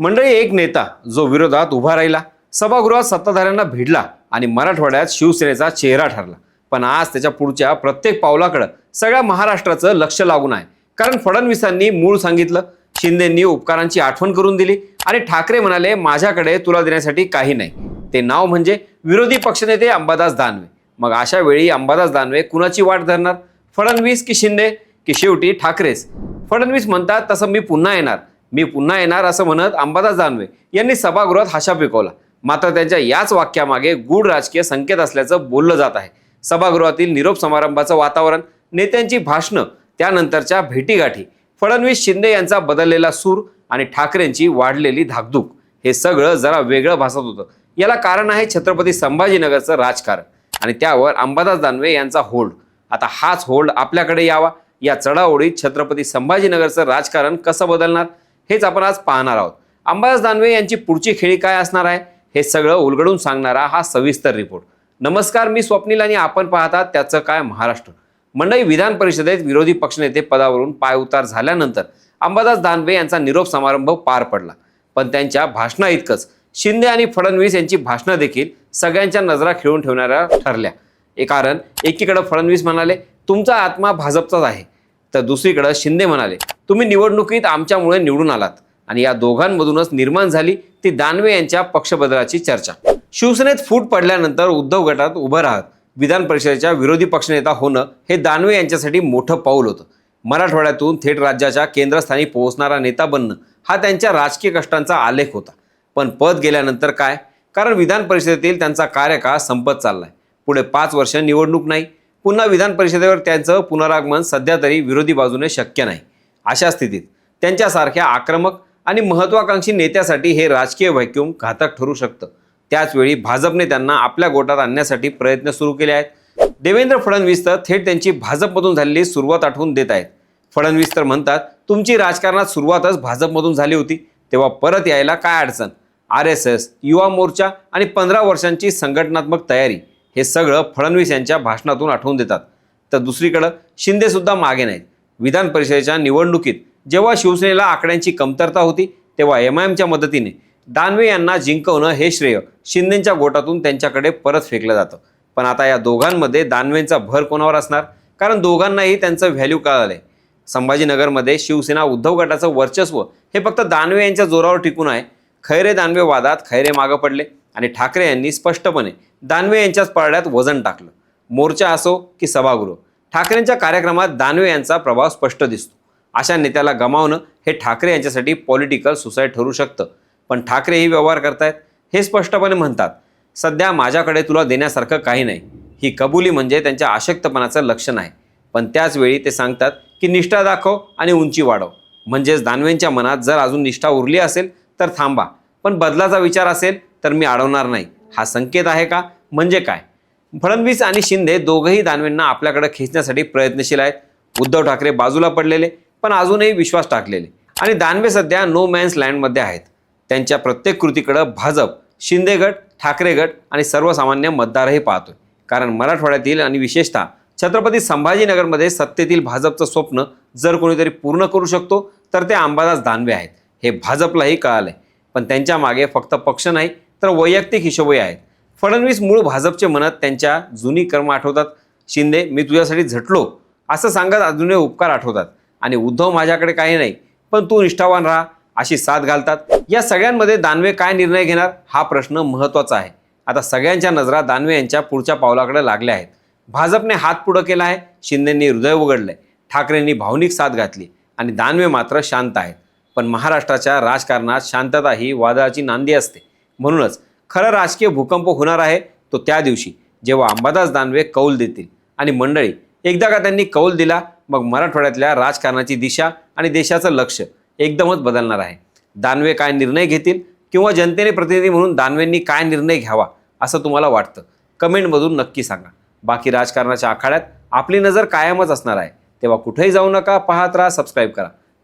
मंडळी एक नेता जो विरोधात उभा राहिला सभागृहात सत्ताधाऱ्यांना भिडला आणि मराठवाड्यात शिवसेनेचा चेहरा ठरला. पण आज त्याच्या पुढच्या प्रत्येक पावलाकडं सगळ्या महाराष्ट्राचं लक्ष लागून आहे. कारण फडणवीसांनी मूळ सांगितलं शिंदेंनी उपकारांची आठवण करून दिली आणि ठाकरे म्हणाले माझ्याकडे तुला देण्यासाठी काही नाही. ते नाव म्हणजे विरोधी पक्षनेते अंबादास दानवे. मग अशा वेळी अंबादास दानवे कुणाची वाट धरणार? फडणवीस की शिंदे की शेवटी ठाकरेच? फडणवीस म्हणतात तसं मी पुन्हा येणार. मी पुन्हा येणार असं म्हणत अंबादास दानवे यांनी सभागृहात हाशा पिकवला मात्र त्यांच्या याच वाक्यामागे गूढ राजकीय संकेत असल्याचं बोललं जात आहे. सभागृहातील निरोप समारंभाचं वातावरण नेत्यांची भाषणं त्यानंतरच्या भेटीगाठी फडणवीस शिंदे यांचा बदललेला सूर आणि ठाकरेंची वाढलेली धाकधूक हे सगळं जरा वेगळं भासत होतं. याला कारण आहे छत्रपती संभाजीनगरचं राजकारण आणि त्यावर अंबादास दानवे यांचा होल्ड. आता हाच होल्ड आपल्याकडे यावा. या चढाओढीत छत्रपती संभाजीनगरचं राजकारण कसं बदलणार? हेच आपण आज पाहणार आहोत. अंबादास दानवे यांची पुढची खेळी काय असणार आहे? हे सगळं उलगडून सांगणारा हा सविस्तर रिपोर्ट नमस्कार मी स्वप्नील आणि आपण पाहतात त्याचं काय महाराष्ट्र. मंडई विधान परिषदेत विरोधी पक्षनेते पदावरून पायउतार झाल्यानंतर अंबादास दानवे यांचा निरोप समारंभ पार पडला. पण त्यांच्या भाषणा इतकंच. शिंदे आणि फडणवीस यांची भाषणं देखील सगळ्यांच्या नजरा खिळून ठेवणाऱ्या ठरल्या. हे कारण एकीकडे फडणवीस म्हणाले तुमचा आत्मा भाजपचाच आहे. तर दुसरीकडं शिंदे म्हणाले तुम्ही निवडणुकीत आमच्यामुळे निवडून आलात आणि या दोघांमधूनच निर्माण झाली ती दानवे यांच्या पक्षबदलाची चर्चा. शिवसेनेत फूट पडल्यानंतर उद्धव गटात उभं राहत विधान परिषदेच्या विरोधी पक्षनेता होणं हे दानवे यांच्यासाठी मोठं पाऊल होतं. मराठवाड्यातून थेट राज्याच्या केंद्रस्थानी पोहोचणारा नेता बनणं हा त्यांच्या राजकीय कष्टांचा आलेख होता. पण पद गेल्यानंतर काय? कारण विधान परिषदेतील त्यांचा कार्यकाळ संपत चाललाय. पुढे पाच वर्ष निवडणूक नाही पुन्हा विधान परिषदेवर त्यांचं पुनरागमन सध्या तरी विरोधी बाजूने शक्य नाही. अशा स्थितीत त्यांच्यासारख्या आक्रमक आणि महत्वाकांक्षी नेत्यासाठी हे राजकीय व्हॅक्यूम घातक ठरू शकतं. त्याचवेळी भाजपने त्यांना आपल्या गोटात आणण्यासाठी प्रयत्न सुरू केले आहेत. देवेंद्र फडणवीस तर थेट त्यांची भाजपमधून झालेली सुरुवात आठवून देत आहेत. फडणवीस तर म्हणतात तुमची राजकारणात सुरुवातच भाजपमधून झाली होती. तेव्हा परत यायला काय अडचण? R S S Yuva Morcha आणि पंधरा वर्षांची संघटनात्मक तयारी. हे सगळं फडणवीस यांच्या भाषणातून आठवून देतात. तर दुसरीकडं शिंदेसुद्धा मागे नाहीत. विधान परिषदेच्या निवडणुकीत जेव्हा शिवसेनेला आकड्यांची कमतरता होती तेव्हा एम आय एमच्या मदतीने दानवे यांना जिंकवणं हे श्रेय शिंदेच्या गोटातून त्यांच्याकडे परत फेकलं जातं. पण आता या दोघांमध्ये दानवेंचा भर कोणावर असणार? कारण दोघांनाही त्यांचं व्हॅल्यू कळालं आहे संभाजीनगरमध्ये शिवसेना उद्धव गटाचं वर्चस्व हे फक्त दानवे यांच्या जोरावर टिकून आहे. खैरे दानवे वादात खैरे मागं पडले. आणि ठाकरे यांनी स्पष्टपणे दानवे यांच्याच पारड्यात वजन टाकलं. मोर्चा असो की सभागृह ठाकरेंच्या कार्यक्रमात दानवे यांचा प्रभाव स्पष्ट दिसतो. अशा नेत्याला गमावणं हे ठाकरे यांच्यासाठी पॉलिटिकल सुसाईड ठरू शकतं. पण ठाकरेही व्यवहार करतायत हे स्पष्टपणे म्हणतात सध्या माझ्याकडे तुला देण्यासारखं काही नाही. ही कबुली म्हणजे त्यांच्या आशक्तपणाचं लक्षण आहे. पण त्याचवेळी ते सांगतात की निष्ठा दाखव आणि उंची वाढव. म्हणजेच दानवेंच्या मनात जर अजून निष्ठा उरली असेल तर थांबा. पण बदलाचा विचार असेल तर मी अडवणार नाही. हा संकेत आहे का? म्हणजे काय? फडणवीस आणि शिंदे दोघंही दानवेंना आपल्याकडे खेचण्यासाठी प्रयत्नशील आहेत. उद्धव ठाकरे बाजूला पडलेले पण अजूनही विश्वास टाकलेले. आणि दानवे सध्या नो मॅन्स लँडमध्ये आहेत. त्यांच्या प्रत्येक कृतीकडं भाजप शिंदे गट ठाकरे गट आणि सर्वसामान्य मतदारही पाहतोय. कारण मराठवाड्यातील आणि विशेषतः छत्रपती संभाजीनगरमध्ये सत्तेतील भाजपचं स्वप्न जर कोणीतरी पूर्ण करू शकतो तर ते अंबादास दानवे आहेत. हे भाजपलाही कळालंय. पण त्यांच्या मागे फक्त पक्ष नाही तर वैयक्तिक हिशोबही आहेत. फडणवीस मूळ भाजपचे म्हणत त्यांच्या जुनी कर्म आठवतात. शिंदे मी तुझ्यासाठी झटलो असं सांगत अजूनही उपकार आठवतात. आणि उद्धव माझ्याकडे काही नाही पण तू निष्ठावान राहा अशी साथ घालतात. या सगळ्यांमध्ये दानवे काय निर्णय घेणार हा प्रश्न महत्त्वाचा आहे. आता सगळ्यांच्या नजरा दानवे यांच्या पुढच्या पावलाकडे लागल्या आहेत. भाजपने हात पुढं केला आहे शिंदेंनी हृदय उघडलंय. ठाकरेंनी भावनिक साथ घातली आणि दानवे मात्र शांत आहेत. पण महाराष्ट्राच्या राजकारणात शांतता ही वादळाची नांदी असते. म्हणूनच खरं राजकीय भूकंप होणार आहे तो त्या दिवशी जेव्हा अंबादास दानवे कौल देतील. आणि मंडळी एकदा का त्यांनी कौल दिला मग मराठवाड्यातल्या राजकारणाची दिशा आणि देशाचं लक्ष एकदमच बदलणार आहे. दानवे काय निर्णय घेतील किंवा जनतेने प्रतिनिधी म्हणून दानवेंनी काय निर्णय घ्यावा असं तुम्हाला वाटतं? कमेंटमधून नक्की सांगा. बाकी राजकारणाच्या आखाड्यात आपली नजर कायमच असणार आहे. तेव्हा कुठेही जाऊ नका पाहत राहा सबस्क्राईब करा.